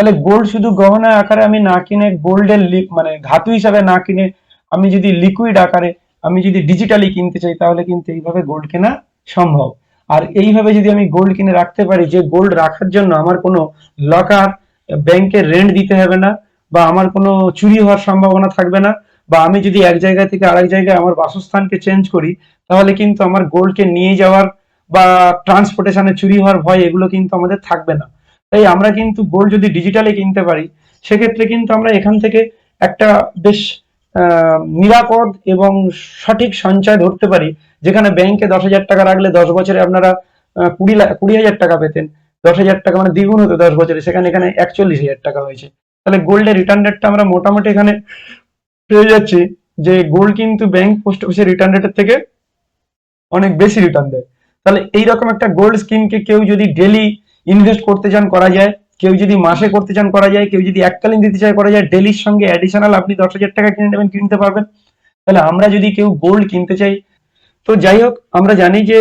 তাহলে গোল্ড শুধু গহনা আকারে আমি না কিনে গোল্ডের মানে ধাতু হিসাবে না কিনে আমি যদি লিকুইড আকারে আমি যদি ডিজিটালি কিনতে চাই, তাহলে কিন্তু এইভাবে গোল্ড কেনা সম্ভব। আর এইভাবে যদি আমি গোল্ড কিনে রাখতে পারি, যে গোল্ড রাখার জন্য আমার কোনো লকার ব্যাংকে রেন্ট দিতে হবে না, বা আমার কোনো চুরি হওয়ার সম্ভাবনা থাকবে না, বা আমি যদি এক জায়গা থেকে আরেক জায়গায় আমার বাসস্থানকে চেঞ্জ করি, তাহলে কিন্তু আমার গোল্ডকে নিয়ে যাওয়ার বা ট্রান্সপোর্টেশনে চুরি হওয়ার ভয় এগুলো কিন্তু আমাদের থাকবে না। তাই আমরা কিন্তু গোল্ড যদি ডিজিটালি কিনতে পারি, সেক্ষেত্রে কিন্তু আমরা এখান থেকে একটা বেশ নিরাপদ এবং সঠিক সঞ্চয় ধরতে পারি, যেখানে ব্যাংকে দশ হাজার টাকা রাখলে দশ বছরে আপনারা কুড়ি কুড়ি হাজার টাকা পেতেন। দশ হাজার টাকা মানে দ্বিগুণ হতো দশ বছরে, সেখানে এখানে একচল্লিশ হাজার টাকা হয়েছে। তাহলে গোল্ডের রিটার্ন রেটটা আমরা মোটামুটি এখানে পেয়ে যাচ্ছি, যে গোল্ড কিন্তু ব্যাংক পোস্ট অফিসের রিটার্ন রেটের থেকে অনেক বেশি রিটার্ন দেয়। তাহলে এইরকম একটা গোল্ড স্কিমকে কেউ যদি ডেলি ইনভেস্ট করতে চান করা যায়, কেউ যদি মাসে করতে চান করা যায়, কেউ যদি এককালীন দিতে চায় করা যায় ডেলির সঙ্গে অ্যাডিশনাল আপনি দশ হাজার টাকা কিনে নেবেন কিনতে পারবেন। তাহলে আমরা যদি কেউ গোল্ড কিনতে চাই, তো যাই হোক, আমরা জানি যে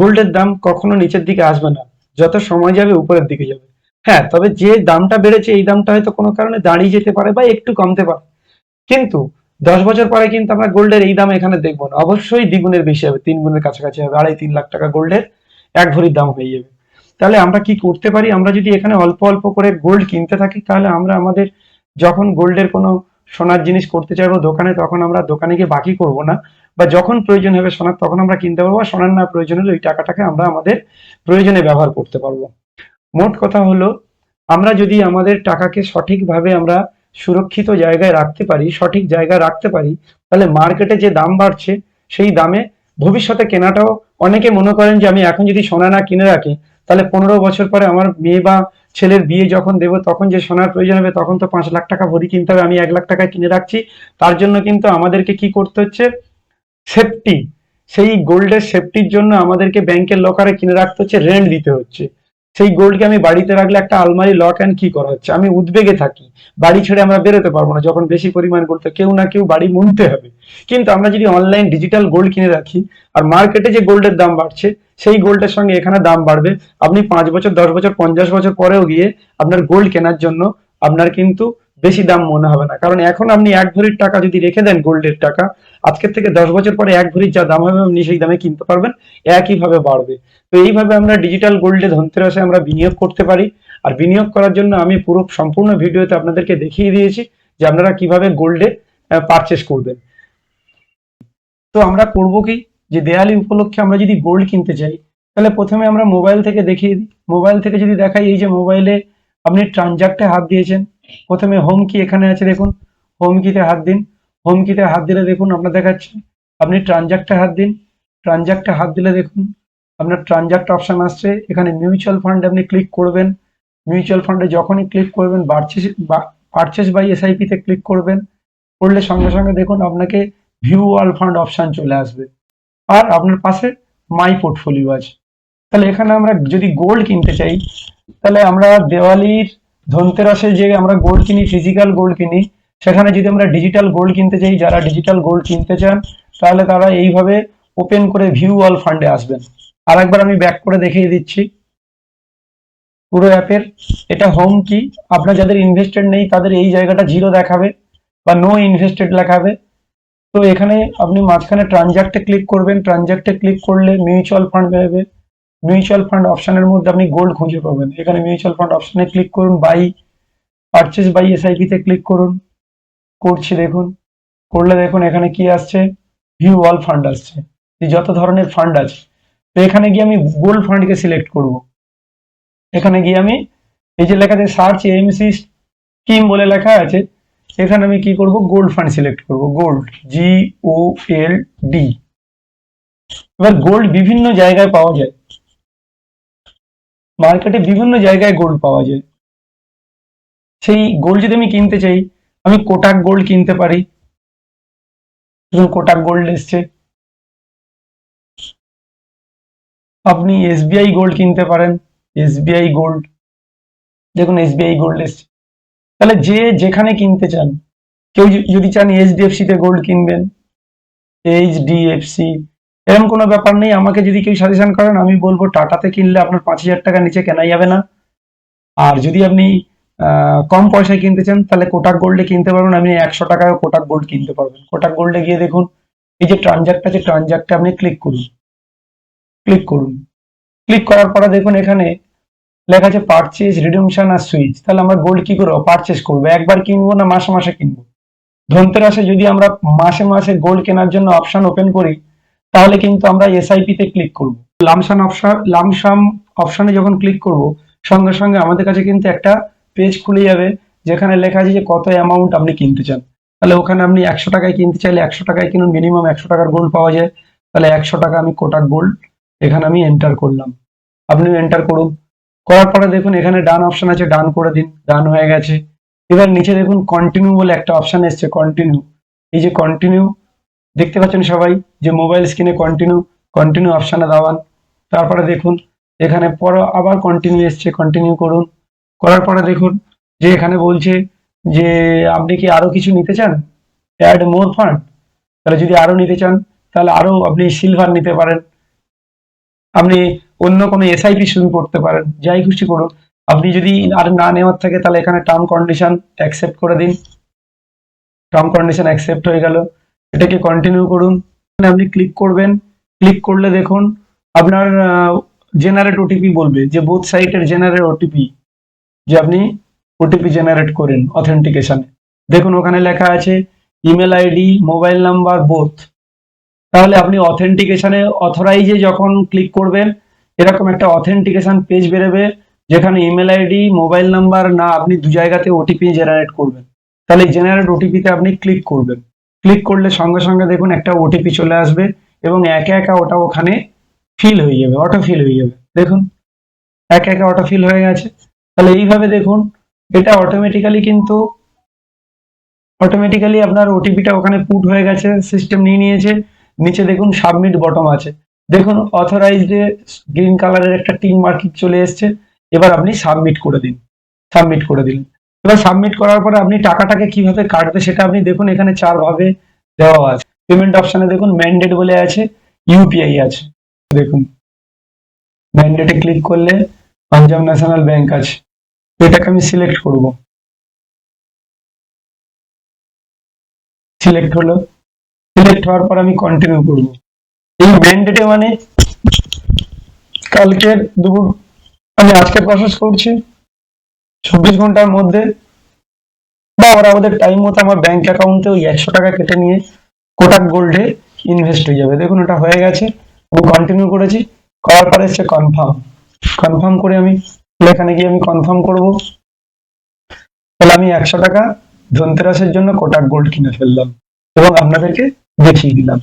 গোল্ডের দাম কখনো নিচের দিকে আসবে না, যত সময় যাবে উপরের দিকে যাবে। হ্যাঁ তবে যে দামটা বেড়েছে, এই দামটা হয়তো কোনো কারণে দাঁড়িয়ে যেতে পারে বা একটু কমতে পারে। কিন্তু দশ বছর পরে কিন্তু আমরা গোল্ডের এই দাম এখানে দেখব না। অবশ্যই দ্বিগুণের বেশি হবে তিন গুণের কাছাকাছি হবে, আড়াই, তিন লাখ টাকা গোল্ডের এক ভরির দাম হয়ে যাবে। তাহলে আমরা কি করতে পারি? আমরা যদি এখানে অল্প অল্প করে গোল্ড কিনতে থাকি, তাহলে আমরা আমাদের যখন গোল্ডের কোনো সোনার জিনিস করতে চাইব দোকানে, তখন আমরা দোকানে গিয়ে বাকি করব না। বা যখন প্রয়োজন হবে সোনার, তখন আমরা কিনতে পারব বা সোনার না প্রয়োজন হলে ওই টাকাটাকে আমরা আমাদের প্রয়োজনে ব্যবহার করতে পারব। মোট কথা হলো, আমরা যদি আমাদের টাকাকে সঠিকভাবে আমরা সুরক্ষিত জায়গায় রাখতে পারি, সঠিক জায়গায় রাখতে পারি, তাহলে মার্কেটে যে দাম বাড়ছে, সেই দামে ভবিষ্যতে কেনাটাও অনেকে মনে করেন যে আমি এখন যদি সোনা না কিনে রাখি তাহলে পনেরো বছর পরে আমার মেয়ে বা ছেলের বিয়ে যখন দেবো, তখন যে সোনার প্রয়োজন হবে, তখন তো পাঁচ লাখ টাকা ভরি কিনতে হবে, আমি এক লাখ টাকায় কিনে রাখছি। তার জন্য কিন্তু আমাদেরকে কি করতে হচ্ছে? সেফটি সেই গোল্ডের সেফটির জন্য আমাদেরকে ব্যাংকের লকারে কিনে রাখতে হচ্ছে রেন্ট দিতে হচ্ছে। সেই গোল্ডকে আমি বাড়িতে রাখলে একটা আলমারি লক অ্যান্ড কি করা হচ্ছে। আমি উদ্বেগে থাকি। বাড়ি ছেড়ে আমরা বেরোতে পারব না। যখন বেশি পরিমাণ গোল্ড কেউ না কেউ বাড়ি মুনতে হবে। কিন্তু আমরা যদি অনলাইন ডিজিটাল গোল্ড কিনে রাখি, আর মার্কেটে যে গোল্ডের দাম বাড়ছে, সেই গোল্ডের সঙ্গে এখানে দাম বাড়বে। আপনি পাঁচ বছর, দশ বছর, পঞ্চাশ বছর পরেও গিয়ে আপনার গোল্ড কেনার জন্য আপনার কিন্তু বেশি দাম মনে হবে না। কারণ এখন আপনি এক ভরির টাকা যদি রেখে দেন গোল্ডের টাকা, আজকের থেকে দশ বছর পরে এক ভরির যা দাম হবে, আপনি সেই দামে কিনতে পারবেন, একইভাবে বাড়বে। তো এইভাবে আমরা ডিজিটাল গোল্ডে ধনতেরাসে আমরা বিনিয়োগ করতে পারি। আর বিনিয়োগ করার জন্য আমি পুরো সম্পূর্ণ ভিডিওতে আপনাদেরকে দেখিয়ে দিয়েছি যে আপনারা কীভাবে গোল্ডে পারচেস করবেন। তো আমরা করব কি? যে দেয়ালি উপলক্ষে আমরা যদি গোল্ড কিনতে চাই, তাহলে প্রথমে আমরা মোবাইল থেকে দেখিয়ে দিই। মোবাইল থেকে যদি দেখাই, এই যে মোবাইলে আপনি ট্রানজাক্টে হাত দিয়েছেন প্রথমে হোম কি এখানে আছে দেখুন। হোম কিতে হাত দিন। হোম কিতে হাত দিলে দেখুন আপনার দেখাচ্ছে। আপনি ট্রানজাক্টে হাত দিন। ট্রানজাক্টে হাত দিলে দেখুন, আপনার ট্রানজাক্ট অপশন আসছে। এখানে মিউচুয়াল ফান্ডে আপনি ক্লিক করবেন। মিউচুয়াল ফান্ডে যখনই ক্লিক করবেন পারচেস পারচেস বাই এসআইপি তে ক্লিক করবেন। করলে সঙ্গে সঙ্গে দেখুন, আপনাকে ভিউ অল ফান্ড অপশন চলে আসবে। আর আপনার পাশে মাই পোর্টফোলিও আছে। তাহলে এখানে আমরা যদি গোল্ড কিনতে চাই, তাহলে আমরা দেওয়ালির ধনতেরাসে যে আমরা গোল্ড কিনি ফিজিক্যাল গোল্ড কিনি, সেখানে যদি আমরা ডিজিটাল গোল্ড কিনতে চাই, যারা ডিজিটাল গোল্ড কিনতে চান, তাহলে তারা এইভাবে ওপেন করে ভিউ অল ফান্ডে আসবেন। আর একবার আমি ব্যাক করে দেখিয়ে দিচ্ছি। পুরো অ্যাপের এটা হোম কি আপনার যাদের ইনভেস্টেড নেই, তাদের এই জায়গাটা জিরো দেখাবে বা নো ইনভেস্টেড লেখাবে। তো এখানে আপনি মাঝখানে ট্রানজাক্টে ক্লিক করবেন। ট্রানজাক্টে ক্লিক করলে মিউচুয়াল ফান্ড বেরোবে মিউচুয়াল ফান্ড অপশনের মধ্যে আপনি গোল্ড খুঁজে পাবেন। এখানে মিউচুয়াল ফান্ড অপশনে ক্লিক করুন বাই পারচেস বাই এসআইপি তে ক্লিক করুন। করছি দেখুন। করলে দেখুন এখানে কি আসছে? ভিউ অল ফান্ড আসছে। যত ধরনের ফান্ড আছে। তো এখানে গিয়ে আমি গোল্ড ফান্ডকে সিলেক্ট করব। এখানে গিয়ে আমি এই যে লেখা আছে সার্চ এমসি স্কিম বলে লেখা আছে, এখানে আমি কি করব? গোল্ড ফান্ড সিলেক্ট করব। Gold G O L D এবার গোল্ড বিভিন্ন জায়গায় পাওয়া যায়। মার্কেটে বিভিন্ন জায়গায় গোল্ড পাওয়া যায়। সেই গোল্ড যদি আমি কিনতে চাই, আমি কোটাক গোল্ড কিনতে পারি। কোটাক গোল্ড এসছে। আপনি এসবিআই গোল্ড কিনতে পারেন। এসবিআই গোল্ড দেখুন এসবিআই গোল্ড এসছে। তাহলে যে যেখানে কিনতে চান, কেউ যদি চান এইচডিএফসি তে গোল্ড কিনবেন এইচডিএফসি এরকম কোনো ব্যাপার নেই, আমাকে যদি কেউ সাজেশন করেন, আমি বলব টাটাতে কিনলে আপনার পাঁচ হাজার টাকা নিচে কেনা যাবে না। আর যদি আপনি কম পয়সায় কিনতে চান, তাহলে কোটাক গোল্ডে কিনতে পারবেন, আপনি একশো টাকায় কোটাক গোল্ড কিনতে পারবেন। কোটাক গোল্ডে গিয়ে দেখুন, এই যে ট্রানজাক্ট আছে ট্রানজাক্টে আপনি ক্লিক করুন। ক্লিক করুন। ক্লিক করার পরে দেখুন এখানে লেখা আছে পারচেজ রিডিমশন আর সুইচ তাহলে আমরা গোল্ড কি করব? পারচেজ করব। একবার কিনবো না, মাসে মাসে কিনবো? ধনতেরাসে যদি আমরা মাসে মাসে গোল্ড কেনার জন্য অপশন ওপেন করি তাহলে কিন্তু আমরা এসআইপি তে ক্লিক করব। লামসাম অপশন লামসাম অপশনে যখন ক্লিক করব, সঙ্গে সঙ্গে আমাদের কাছে কিন্তু একটা পেজ খুলে যাবে, যেখানে লেখা আছে যে কত অ্যামাউন্ট আপনি কিনতে চান। তাহলে ওখানে আপনি একশো টাকায় কিনতে চাইলে একশো টাকায় কিনুন মিনিমাম একশো টাকার গোল্ড পাওয়া যায়। তাহলে একশো টাকা আমি কোটাক গোল্ড এখানে আমি এন্টার করলাম। আপনি এন্টার করুন। করার পরে দেখুন এখানে ডান অপশন আছে ডান করে দিন ডান হয়ে গেছে। এবার নিচে দেখুন কন্টিনিউ বলে একটা অপশন এসছে কন্টিনিউ এই যে কন্টিনিউ দেখতে পাচ্ছেন সবাই যে মোবাইল স্ক্রিনে কন্টিনিউ কন্টিনিউ অপশানে দাওয়ান তারপরে দেখুন, এখানে পর আবার কন্টিনিউ এসছে কন্টিনিউ করুন। করার পরে দেখুন যে এখানে বলছে যে আপনি কি আরও কিছু নিতে চান? অ্যাড মোর ফান্ড তাহলে যদি আরও নিতে চান, তাহলে আরও আপনি সিলভার নিতে পারেন। আপনি অন্য কোনো এসআইপি শুরু করতে পারেন। যাই খুশি করুন। আপনি যদি আর না নেওয়ার থাকে, তাহলে এখানে টার্ম কন্ডিশন অ্যাকসেপ্ট করে দিন। টার্ম কন্ডিশন অ্যাকসেপ্ট হয়ে গেল। এটাকে কন্টিনিউ করুন। আপনি ক্লিক করবেন। ক্লিক করলে দেখুন, আপনার জেনারেট ওটিপি বলবে, যে বোথ সাইটের জেনারেট ওটিপি যে আপনি ওটিপি জেনারেট করেন অথেন্টিকেশনে দেখুন, ওখানে লেখা আছে email ID mobile number both তাহলে আপনি অথেন্টিকেশনে অথরাইজে যখন ক্লিক করবেন, এরকম একটা অথেন্টিকেশন পেজ বেরোবে, যেখানে ইমেল আইডি মোবাইল নাম্বার না, আপনি দু জায়গাতে ওটিপি জেনারেট করবেন। তাহলে জেনারেট ওটিপিতে আপনি ক্লিক করবেন। ক্লিক করলে সঙ্গে সঙ্গে দেখুন একটা ওটিপি চলে আসবে এবং একে একা ওটা ওখানে ফিল হয়ে যাবে অটো ফিল হয়ে যাবে। দেখুন, একে একে অটো ফিল হয়ে গেছে। তাহলে এইভাবে দেখুন, এটা অটোমেটিক্যালি কিন্তু অটোমেটিক্যালি আপনার ওটিপিটা ওখানে পুট হয়ে গেছে সিস্টেম নিয়ে নিয়েছে। নিচে দেখুন সাবমিট বটম আছে। দেখুন অথরাইজডে গ্রিন কালারের একটা টিম মার্কিং চলে এসছে। এবার আপনি সাবমিট করে দিন সাবমিট করে দিলেন। এবার সাবমিট করার পরে আপনি টাকাটাকে কীভাবে কাটবে সেটা আপনি দেখুন, এখানে চার ভাবে দেওয়া আছে। পেমেন্ট অপশনে দেখুন ম্যান্ডেট বলে আছে ইউপিআই আছে। দেখুন ম্যান্ডেটে ক্লিক করলে পাঞ্জাব ন্যাশনাল ব্যাংক আছে। এটাকে আমি সিলেক্ট করব। সিলেক্ট হলো। সিলেক্ট হওয়ার পর আমি কন্টিনিউ করব। এই ম্যান্ডেটে মানে কালকের দুপুর, আমি আজকে প্রসেস করছি। চব্বিশ ঘণ্টার মধ্যে বা ওরা ওদের টাইম মতো আমার ব্যাংক অ্যাকাউন্টে ওই একশো টাকা কেটে নিয়ে কোটাক গোল্ডে ইনভেস্ট হয়ে যাবে। দেখুন, ওটা হয়ে গেছে। আমি কন্টিনিউ করেছি। করার পরে হচ্ছে কনফার্ম কনফার্ম করে আমি এখানে গিয়ে আমি কনফার্ম করব। তাহলে আমি একশো টাকা ধনতেরাসের জন্য কোটাক গোল্ড কিনে ফেললাম এবং আপনাদেরকে দেখিয়ে দিলাম।